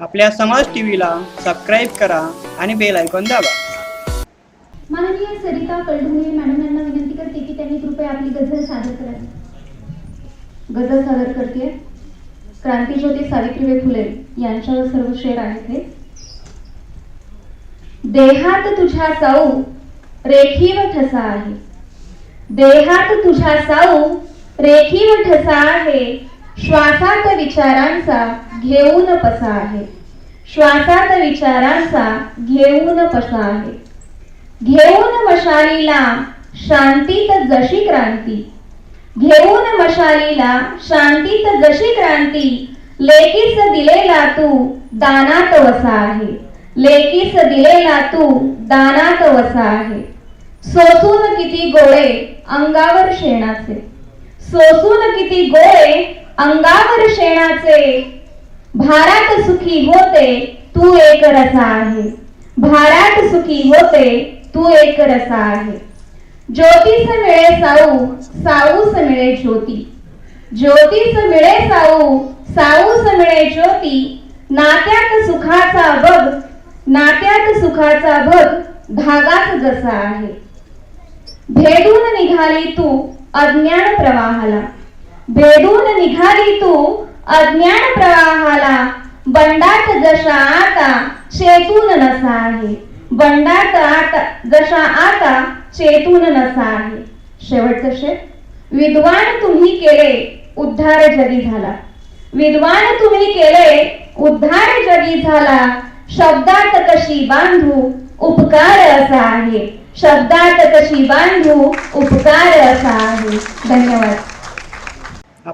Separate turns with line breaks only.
आपल्या समाज टीव्हीला सबस्क्राईब करा आणि बेल ऐकून दाबा.
माननीय सरिता कळढुणे मॅडम यांना विनंती करते की त्यांनी कृपया आपली गझल सादर करावी.
गझल सादर करते क्रांतीज्योती सावित्रीबाई फुले यांच्यावर सर्व शेर आहेत हे. देहात तुझ्या साऊ रेखीव ठसा आहे. देहात तुझ्या साऊ रेखीव ठसा आहे. श्वासात विचारांचा घेऊन पसा आहे. श्वासात विचारांचा घेऊन पसा आहे. घेऊन मशालीला शांतीत जशी क्रांती. घेऊन मशालीला शांतीत जशी क्रांती लेकीस दिलेला तू दानात वसा आहे. लेकीस दिलेला तू दानात वसा आहे. सोसून किती गोळे अंगावर शेणाचे. सोसून किती गोळे अंगावर शेणाचे भारात सुखी होते तू एक रसा आहे. भारात सुखी होते तू एक रसा आहे. ज्योतीस मिळे साऊ साऊस मिळे ज्योती. ज्योतीस मिळे साऊ साऊस मिळे ज्योती. नात्यात सुखाचा बघ नात्यात सुखाचा बघ धागाच जसा आहे. भेदून निघाली तू अज्ञान प्रवाहाला. भेदून निघाली तू अज्ञान प्रवाहाला. बंडात जशा आता शेतून नसा आहे. बंडात आता जशा आता चेतून नसा आहे. शेवटचं शेत. विद्वान तुम्ही केले उद्धार जगी झाला. विद्वान तुम्ही केले उद्धार जगी झाला. शब्दात कशी बांधू उपकार असा आहे. शब्दात कशी बांधू उपकार असा